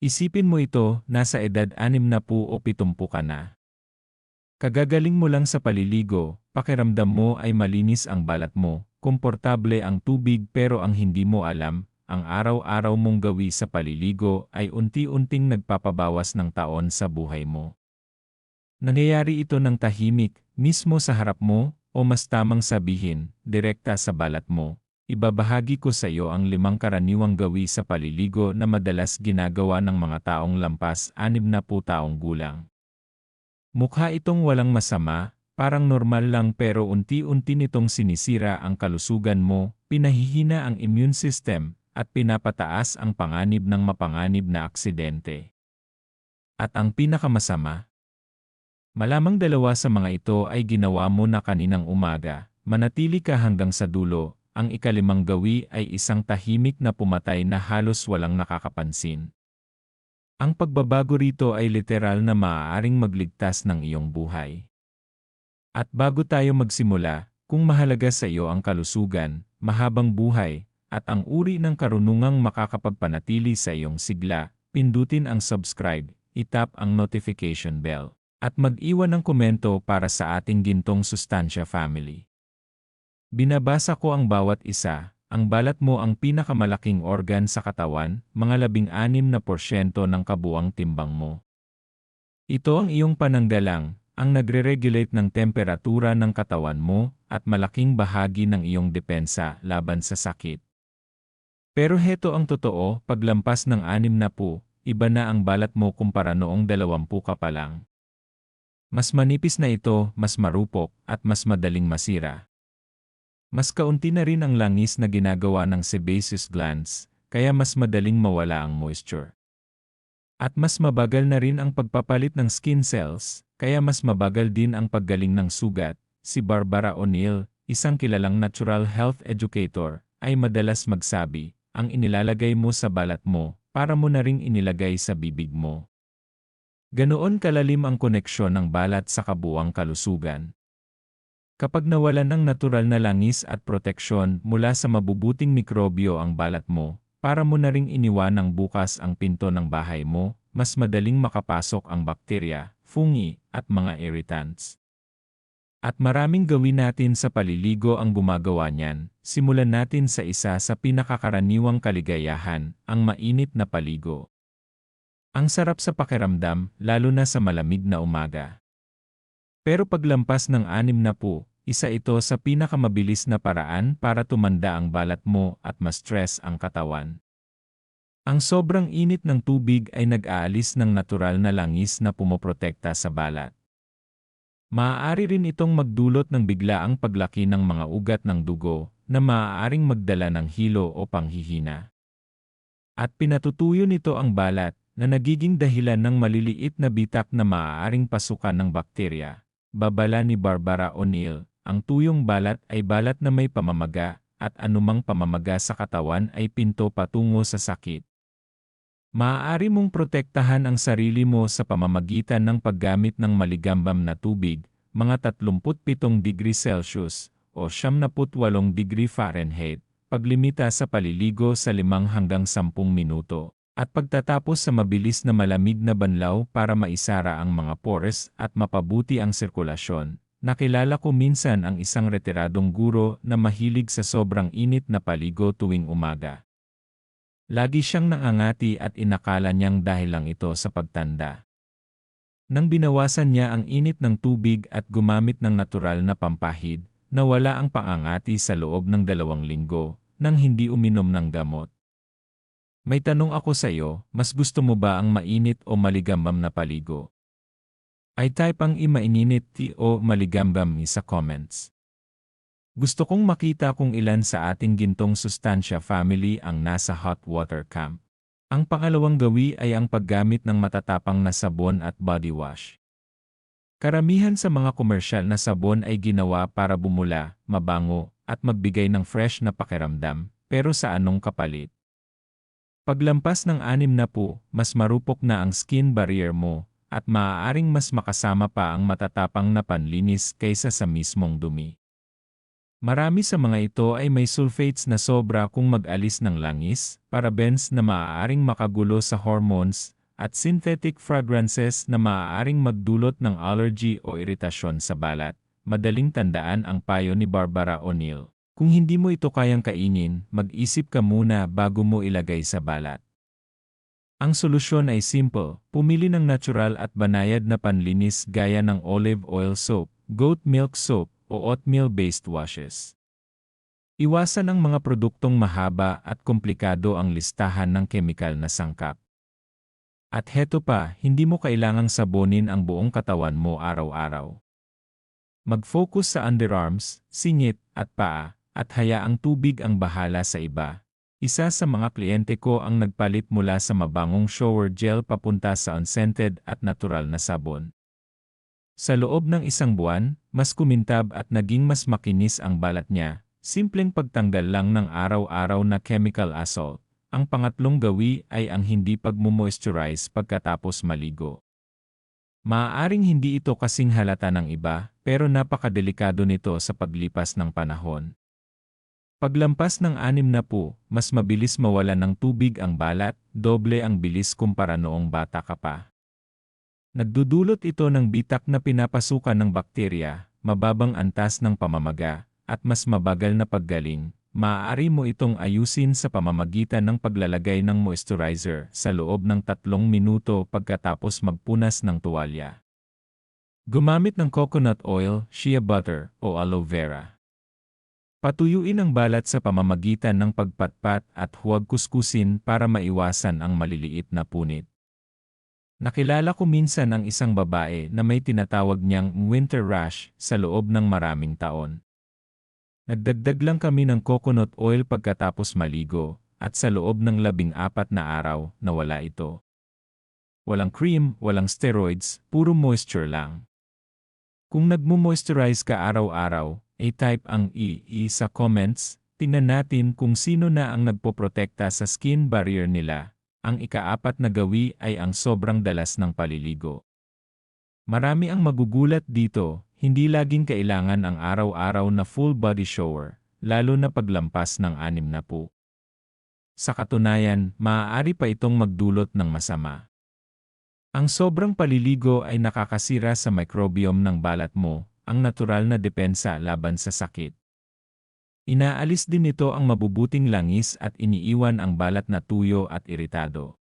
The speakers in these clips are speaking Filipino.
Isipin mo ito, nasa edad 60 o 70 ka na. Kagagaling mo lang sa paliligo, pakiramdam mo ay malinis ang balat mo, komportable ang tubig pero ang hindi mo alam, ang araw-araw mong gawi sa paliligo ay unti-unting nagpapabawas ng taon sa buhay mo. Nangyayari ito ng tahimik, mismo sa harap mo, o mas tamang sabihin, direkta sa balat mo, Ibabahagi ko sa iyo ang limang karaniwang gawi sa paliligo na madalas ginagawa ng mga taong lampas 60 taong gulang. Mukha itong walang masama, parang normal lang pero unti-unti nitong sinisira ang kalusugan mo, pinahihina ang immune system, at pinapataas ang panganib ng mapanganib na aksidente. At ang pinakamasama, malamang dalawa sa mga ito ay ginawa mo na kaninang umaga, manatili ka hanggang sa dulo, ang ikalimang gawi ay isang tahimik na pumatay na halos walang nakakapansin. Ang pagbabago rito ay literal na maaaring magligtas ng iyong buhay. At bago tayo magsimula, kung mahalaga sa iyo ang kalusugan, mahabang buhay, at ang uri ng karunungang makakapagpanatili sa iyong sigla, pindutin ang subscribe, itap ang notification bell, at mag-iwan ng komento para sa ating gintong sustansya family. Binabasa ko ang bawat isa, ang balat mo ang pinakamalaking organ sa katawan, mga labing-anim na porsyento ng kabuang timbang mo. Ito ang iyong pananggalang, ang nagre-regulate ng temperatura ng katawan mo at malaking bahagi ng iyong depensa laban sa sakit. Pero heto ang totoo, paglampas ng anim na po, iba na ang balat mo kumpara noong dalawampu ka pa lang. Mas manipis na ito, mas marupok, at mas madaling masira. Mas kaunti na rin ang langis na ginagawa ng sebaceous glands, kaya mas madaling mawala ang moisture. At mas mabagal na rin ang pagpapalit ng skin cells, kaya mas mabagal din ang paggaling ng sugat. Si Barbara O'Neill, isang kilalang natural health educator, ay madalas magsabi, ang inilalagay mo sa balat mo, para mo na ring inilagay sa bibig mo. Ganoon kalalim ang koneksyon ng balat sa kabuang kalusugan. Kapag nawalan ng natural na langis at proteksyon mula sa mabubuting mikrobyo ang balat mo, para mo na ring iniwanang bukas ang pinto ng bahay mo, mas madaling makapasok ang bakterya, fungi, at mga irritants. At maraming gawin natin sa paliligo ang gumagawa niyan, simulan natin sa isa sa pinakakaraniwang kaligayahan, ang mainit na paligo. Ang sarap sa pakiramdam, lalo na sa malamig na umaga. Pero paglampas ng anim na po, isa ito sa pinakamabilis na paraan para tumanda ang balat mo at ma-stress ang katawan. Ang sobrang init ng tubig ay nag-aalis ng natural na langis na pumoprotekta sa balat. Maaari rin itong magdulot ng biglaang paglaki ng mga ugat ng dugo na maaaring magdala ng hilo o panghihina. At pinatutuyo nito ang balat na nagiging dahilan ng maliliit na bitak na maaaring pasukan ng bakterya. Babala ni Barbara O'Neill, ang tuyong balat ay balat na may pamamaga, at anumang pamamaga sa katawan ay pinto patungo sa sakit. Maaari mong protektahan ang sarili mo sa pamamagitan ng paggamit ng maligambam na tubig, mga 37 degree Celsius o 78 degree Fahrenheit, paglimita sa paliligo sa 5 hanggang 10 minuto, at pagtatapos sa mabilis na malamig na banlaw para maisara ang mga pores at mapabuti ang sirkulasyon. Nakilala ko minsan ang isang retiradong guro na mahilig sa sobrang init na paligo tuwing umaga. Lagi siyang nangangati at inakala niyang dahil lang ito sa pagtanda. Nang binawasan niya ang init ng tubig at gumamit ng natural na pampahid, nawala ang pangangati sa loob ng dalawang linggo, nang hindi uminom ng gamot. May tanong ako sa iyo, mas gusto mo ba ang mainit o maligambam na paligo? Ay type ang imaininit o maligambam sa comments. Gusto kong makita kung ilan sa ating gintong sustansya family ang nasa hot water camp. Ang pangalawang gawi ay ang paggamit ng matatapang na sabon at body wash. Karamihan sa mga komersyal na sabon ay ginawa para bumula, mabango, at magbigay ng fresh na pakiramdam, pero sa anong kapalit? Paglampas ng anim na po, mas marupok na ang skin barrier mo, at maaaring mas makasama pa ang matatapang na panlinis kaysa sa mismong dumi. Marami sa mga ito ay may sulfates na sobra kung mag-alis ng langis, parabens na maaaring makagulo sa hormones, at synthetic fragrances na maaaring magdulot ng allergy o iritasyon sa balat. Madaling tandaan ang payo ni Barbara O'Neill. Kung hindi mo ito kayang kainin, mag-isip ka muna bago mo ilagay sa balat. Ang solusyon ay simple, pumili ng natural at banayad na panlinis gaya ng olive oil soap, goat milk soap, o oatmeal-based washes. Iwasan ang mga produktong mahaba at komplikado ang listahan ng kemikal na sangkap. At heto pa, hindi mo kailangang sabonin ang buong katawan mo araw-araw. Mag-focus sa underarms, singit, at paa, at hayaang tubig ang bahala sa iba. Isa sa mga kliyente ko ang nagpalit mula sa mabangong shower gel papunta sa unscented at natural na sabon. Sa loob ng isang buwan, mas kumintab at naging mas makinis ang balat niya. Simpleng pagtanggal lang ng araw-araw na chemical assault. Ang pangatlong gawi ay ang hindi pagmumoisturize pagkatapos maligo. Maaaring hindi ito kasing halata ng iba, pero napakadelikado nito sa paglipas ng panahon. Paglampas ng anim na po, mas mabilis mawala ng tubig ang balat, doble ang bilis kumpara noong bata ka pa. Nagdudulot ito ng bitak na pinapasukan ng bakterya, mababang antas ng pamamaga, at mas mabagal na paggaling. Maaari mo itong ayusin sa pamamagitan ng paglalagay ng moisturizer sa loob ng tatlong minuto pagkatapos magpunas ng tuwalya. Gumamit ng coconut oil, shea butter, o aloe vera. Patuyuin ang balat sa pamamagitan ng pagpatpat at huwag kuskusin para maiwasan ang maliliit na punit. Nakilala ko minsan ang isang babae na may tinatawag niyang winter rash sa loob ng maraming taon. Nagdagdag lang kami ng coconut oil pagkatapos maligo, at sa loob ng labing apat na araw, nawala ito. Walang cream, walang steroids, puro moisture lang. Kung nagmo-moisturize ka araw-araw, i-type ang i sa comments, tingnan natin kung sino na ang nagpoprotekta sa skin barrier nila ang ikaapat na gawi ay ang sobrang dalas ng paliligo. Marami ang magugulat dito, hindi laging kailangan ang araw-araw na full body shower, lalo na paglampas ng anim na po. Sa katunayan, maaari pa itong magdulot ng masama. Ang sobrang paliligo ay nakakasira sa microbiome ng balat mo, ang natural na depensa laban sa sakit. Inaalis din nito ang mabubuting langis at iniiwan ang balat na tuyo at iritado.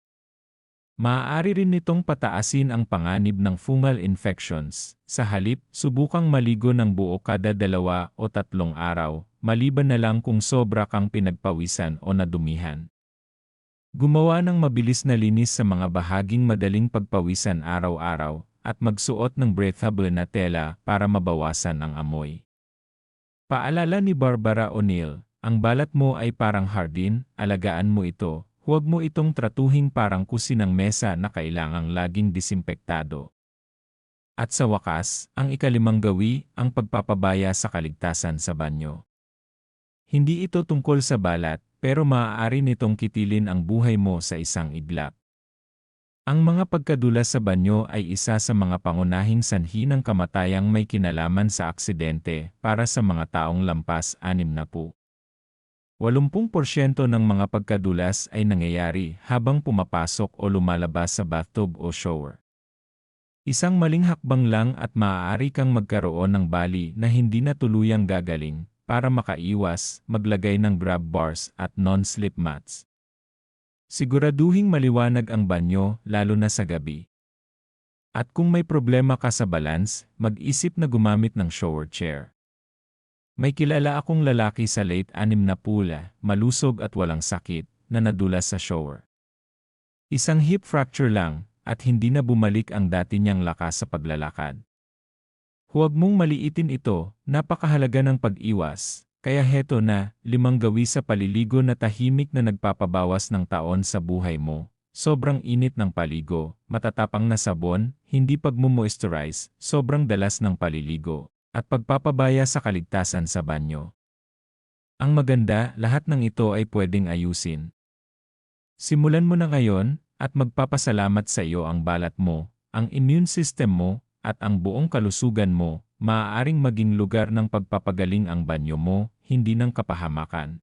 Maaari rin nitong pataasin ang panganib ng fungal infections. Sa halip, subukang maligo ng buo kada dalawa o tatlong araw, maliban na lang kung sobra kang pinagpawisan o nadumihan. Gumawa ng mabilis na linis sa mga bahaging madaling pagpawisan araw-araw, at magsuot ng breathable na tela para mabawasan ang amoy. Paalala ni Barbara O'Neill, ang balat mo ay parang hardin, alagaan mo ito, huwag mo itong tratuhing parang kusinang mesa na kailangang laging disimpektado. At sa wakas, ang ikalimang gawi, ang pagpapabaya sa kaligtasan sa banyo. Hindi ito tungkol sa balat, pero maaari nitong kitilin ang buhay mo sa isang iglap. Ang mga pagkadulas sa banyo ay isa sa mga pangunahing sanhi ng kamatayang may kinalaman sa aksidente para sa mga taong lampas anim na po. 80% ng mga pagkadulas ay nangyayari habang pumapasok o lumalabas sa bathtub o shower. Isang maling hakbang lang at maaari kang magkaroon ng bali na hindi na tuluyang gagaling para makaiwas, maglagay ng grab bars at non-slip mats. Siguraduhing maliwanag ang banyo, lalo na sa gabi. At kung may problema ka sa balance, mag-isip na gumamit ng shower chair. May kilala akong lalaki sa late anim na pula, malusog at walang sakit, na nadulas sa shower. Isang hip fracture lang, at hindi na bumalik ang dati niyang lakas sa paglalakad. Huwag mong maliitin ito, napakahalaga ng pag-iwas, kaya heto na, limang gawi sa paliligo na tahimik na nagpapabawas ng taon sa buhay mo. Sobrang init ng paligo, matatapang na sabon, hindi pagmumoisturize, sobrang dalas ng paliligo, at pagpapabaya sa kaligtasan sa banyo. Ang maganda, lahat ng ito ay pwedeng ayusin. Simulan mo na ngayon, at magpapasalamat sa iyo ang balat mo, ang immune system mo, at ang buong kalusugan mo, maaaring maging lugar ng pagpapagaling ang banyo mo, hindi ng kapahamakan.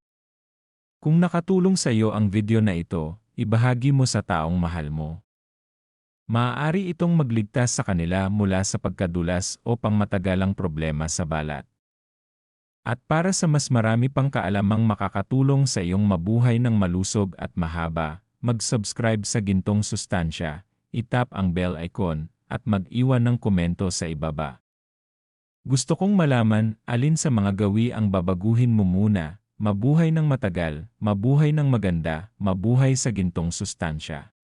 Kung nakatulong sa iyo ang video na ito, ibahagi mo sa taong mahal mo. Maaari itong magligtas sa kanila mula sa pagkadulas o pangmatagalang problema sa balat. At para sa mas marami pang kaalamang makakatulong sa iyong mabuhay ng malusog at mahaba, mag-subscribe sa Gintong Sustansya, itap ang bell icon, at mag-iwan ng komento sa ibaba. Gusto kong malaman alin sa mga gawi ang babaguhin mo muna, mabuhay ng matagal, mabuhay ng maganda, mabuhay sa gintong sustansya.